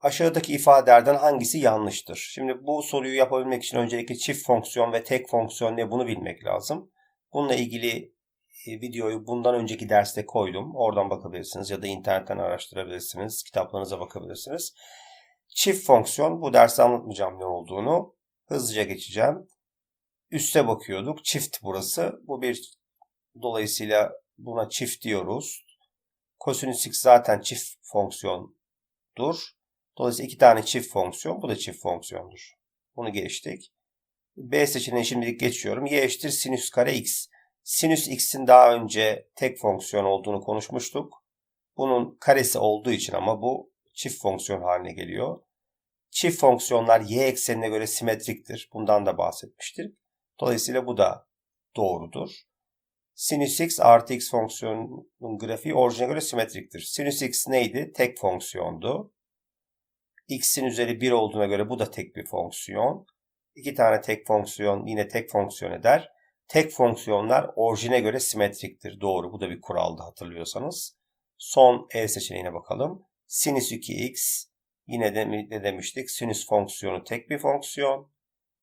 Aşağıdaki ifadelerden hangisi yanlıştır? Şimdi bu soruyu yapabilmek için öncelikle çift fonksiyon ve tek fonksiyon ne bunu bilmek lazım. Bununla ilgili e, videoyu bundan önceki derste koydum. Oradan bakabilirsiniz ya da internetten araştırabilirsiniz. Kitaplarınıza bakabilirsiniz. Çift fonksiyon bu derste anlatmayacağım ne olduğunu. Hızlıca geçeceğim. Üste bakıyorduk. Çift burası. Bu bir dolayısıyla buna çift diyoruz. Kosinüs x zaten çift fonksiyondur. Dolayısıyla iki tane çift fonksiyon. Bu da çift fonksiyondur. Bunu geçtik. B seçeneği şimdilik geçiyorum. Y eşittir sinüs kare x. Sinüs x'in daha önce tek fonksiyon olduğunu konuşmuştuk. Bunun karesi olduğu için ama bu çift fonksiyon haline geliyor. Çift fonksiyonlar y eksenine göre simetriktir. Bundan da bahsetmiştik. Dolayısıyla bu da doğrudur. Sinüs x artı x fonksiyonun grafiği orijine göre simetriktir. Sinüs x neydi? Tek fonksiyondu. X'in üzeri 1 olduğuna göre bu da tek bir fonksiyon. İki tane tek fonksiyon yine tek fonksiyon eder. Tek fonksiyonlar orijine göre simetriktir. Doğru. Bu da bir kuraldı hatırlıyorsanız. Son E seçeneğine bakalım. Sinüs 2x yine de ne demiştik? Sinüs fonksiyonu tek bir fonksiyon.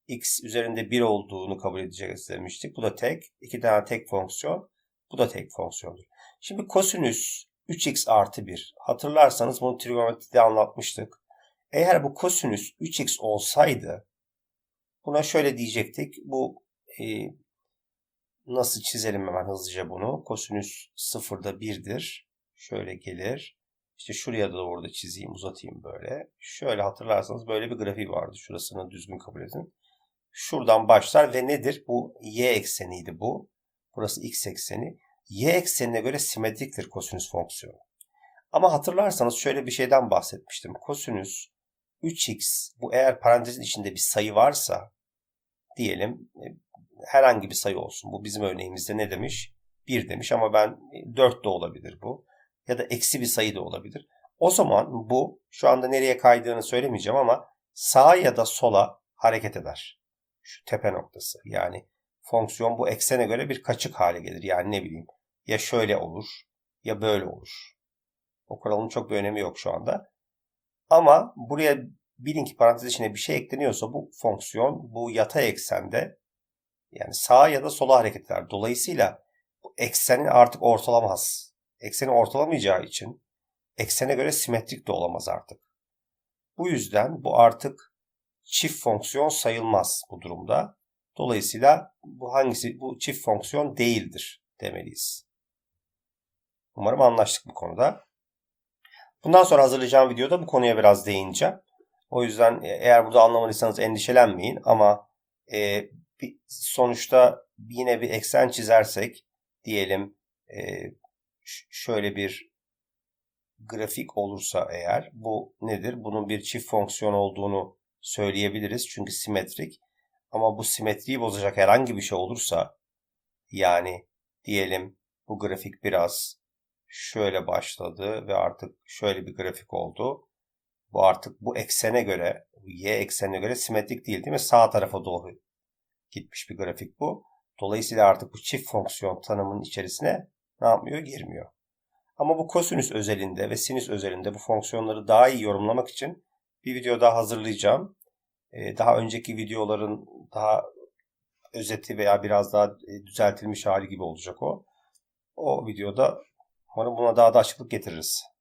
x üzerinde 1 olduğunu kabul edeceğiz demiştik. Bu da tek. İki tane tek fonksiyon. Bu da tek fonksiyondur. Şimdi kosinüs 3x artı 1. Hatırlarsanız bunu trigonometride anlatmıştık. Eğer bu kosinüs 3x olsaydı buna şöyle diyecektik. Bu e, nasıl çizelim hemen hızlıca bunu. Kosinüs sıfırda 1'dir. Şöyle gelir. İşte şuraya da orada çizeyim, uzatayım böyle. Şöyle hatırlarsanız böyle bir grafiği vardı. Şurasını düzgün kabul edin. Şuradan başlar ve nedir? Bu y ekseniydi bu. Burası x ekseni. Y eksenine göre simetriktir kosinüs fonksiyonu. Ama hatırlarsanız şöyle bir şeyden bahsetmiştim. Kosinüs 3x bu eğer parantezin içinde bir sayı varsa diyelim e, herhangi bir sayı olsun. Bu bizim örneğimizde ne demiş? 1 demiş ama ben 4 e, de olabilir bu. Ya da eksi bir sayı da olabilir. O zaman bu şu anda nereye kaydığını söylemeyeceğim ama sağa ya da sola hareket eder. Şu tepe noktası. Yani fonksiyon bu eksene göre bir kaçık hale gelir. Yani ne bileyim ya şöyle olur ya böyle olur. O kuralın çok bir önemi yok şu anda. Ama buraya bilin ki parantez içine bir şey ekleniyorsa bu fonksiyon bu yatay eksende yani sağa ya da sola hareket eder. Dolayısıyla bu eksenin artık ortalamaz. Ekseni ortalamayacağı için eksene göre simetrik de olamaz artık. Bu yüzden bu artık çift fonksiyon sayılmaz bu durumda. Dolayısıyla bu hangisi bu çift fonksiyon değildir demeliyiz. Umarım anlaştık bu konuda. Bundan sonra hazırlayacağım videoda bu konuya biraz değineceğim. O yüzden e, eğer burada anlamadıysanız endişelenmeyin ama e, sonuçta yine bir eksen çizersek diyelim e, şöyle bir grafik olursa eğer bu nedir? Bunun bir çift fonksiyon olduğunu söyleyebiliriz çünkü simetrik. Ama bu simetriyi bozacak herhangi bir şey olursa yani diyelim bu grafik biraz şöyle başladı ve artık şöyle bir grafik oldu. Bu artık bu eksene göre, y eksenine göre simetrik değil değil mi? Sağ tarafa doğru gitmiş bir grafik bu. Dolayısıyla artık bu çift fonksiyon tanımının içerisine ne yapmıyor? Girmiyor. Ama bu kosinüs özelinde ve sinüs özelinde bu fonksiyonları daha iyi yorumlamak için bir video daha hazırlayacağım. Ee, daha önceki videoların daha özeti veya biraz daha e, düzeltilmiş hali gibi olacak o. O videoda umarım buna daha da açıklık getiririz.